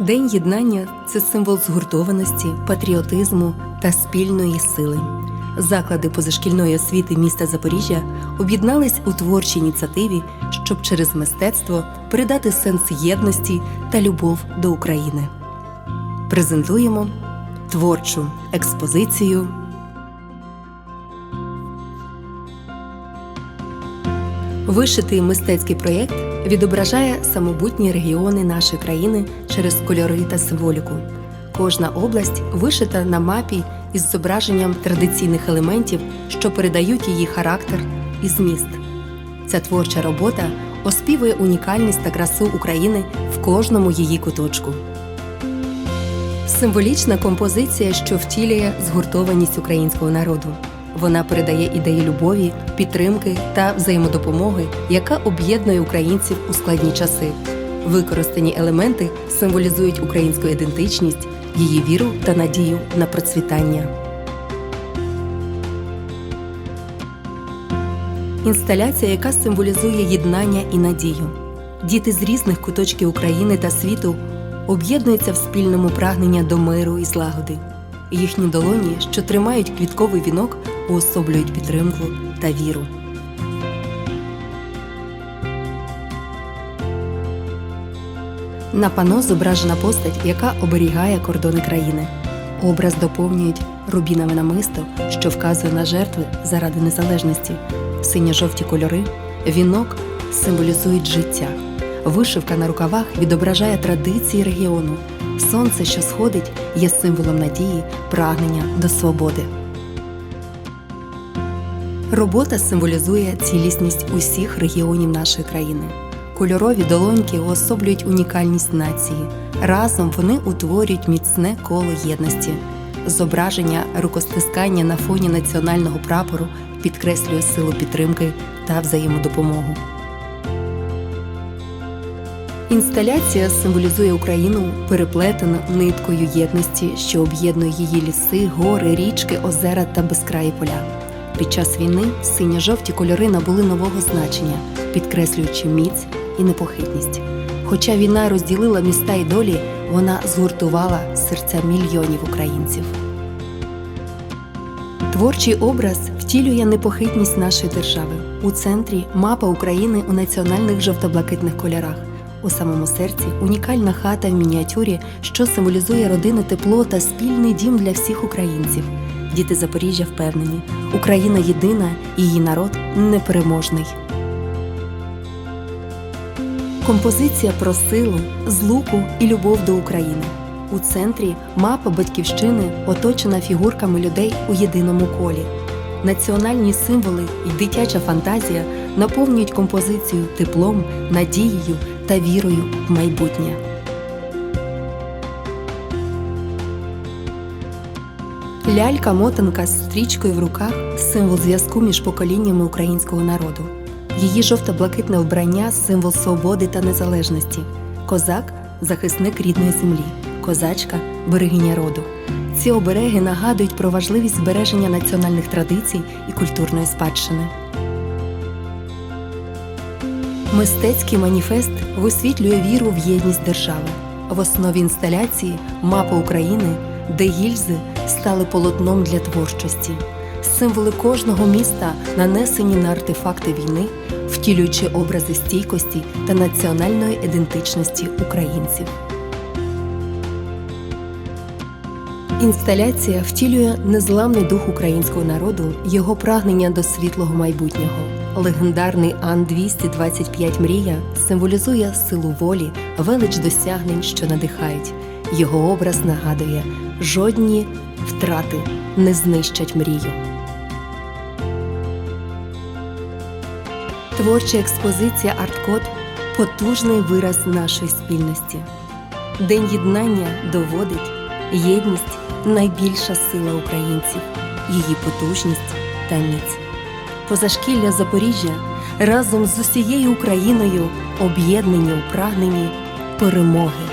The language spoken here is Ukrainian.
День єднання це символ згуртованості, патріотизму та спільної сили. Заклади позашкільної освіти міста Запоріжжя об'єднались у творчій ініціативі, щоб через мистецтво передати сенс єдності та любов до України. Презентуємо творчу експозицію. Вишитий мистецький проєкт відображає самобутні регіони нашої країни через кольори та символіку. Кожна область вишита на мапі із зображенням традиційних елементів, що передають її характер і зміст. Ця творча робота оспівує унікальність та красу України в кожному її куточку. Символічна композиція, що втілює згуртованість українського народу. Вона передає ідеї любові, підтримки та взаємодопомоги, яка об'єднує українців у складні часи. Використані елементи символізують українську ідентичність, її віру та надію на процвітання. Інсталяція, яка символізує єднання і надію. Діти з різних куточків України та світу об'єднуються в спільному прагненні до миру і злагоди. Їхні долоні, що тримають квітковий вінок, уособлюють підтримку та віру. На пано зображена постать, яка оберігає кордони країни. Образ доповнюють рубінове намисто, що вказує на жертви заради незалежності. Синьо-жовті кольори, вінок символізують життя. Вишивка на рукавах відображає традиції регіону. Сонце, що сходить, є символом надії, прагнення до свободи. Робота символізує цілісність усіх регіонів нашої країни. Кольорові долоньки уособлюють унікальність нації. Разом вони утворюють міцне коло єдності. Зображення рукостискання на фоні національного прапору підкреслює силу підтримки та взаємодопомогу. Інсталяція символізує Україну переплетену ниткою єдності, що об'єднує її ліси, гори, річки, озера та безкраї поля. Під час війни синьо-жовті кольори набули нового значення, підкреслюючи міць і непохитність. Хоча війна розділила міста і долі, вона згуртувала серця мільйонів українців. Творчий образ втілює непохитність нашої держави. У центрі мапа України у національних жовто-блакитних кольорах. У самому серці унікальна хата в мініатюрі, що символізує родинне тепло та спільний дім для всіх українців. Діти Запоріжжя впевнені, Україна єдина її народ непереможний. Композиція про силу, злуку і любов до України. У центрі мапа батьківщини оточена фігурками людей у єдиному колі. Національні символи і дитяча фантазія наповнюють композицію теплом, надією та вірою в майбутнє. Лялька мотанка з стрічкою в руках символ зв'язку між поколіннями українського народу. Її жовто-блакитне вбрання символ свободи та незалежності. Козак захисник рідної землі, козачка берегиня роду. Ці обереги нагадують про важливість збереження національних традицій і культурної спадщини. Мистецький маніфест висвітлює віру в єдність держави. В основі інсталяції мапа України, де гільзи стали полотном для творчості. Символи кожного міста нанесені на артефакти війни, втілюючи образи стійкості та національної ідентичності українців. Інсталяція втілює незламний дух українського народу, його прагнення до світлого майбутнього. Легендарний Ан-225 Мрія символізує силу волі, велич досягнень, що надихають. Його образ нагадує, жодні втрати не знищать мрію. Творча експозиція Арткод потужний вираз нашої спільності. День єднання доводить єдність найбільша сила українців, її потужність та міць. Позашкілля Запоріжжя разом з усією Україною об'єднані у прагненні перемоги.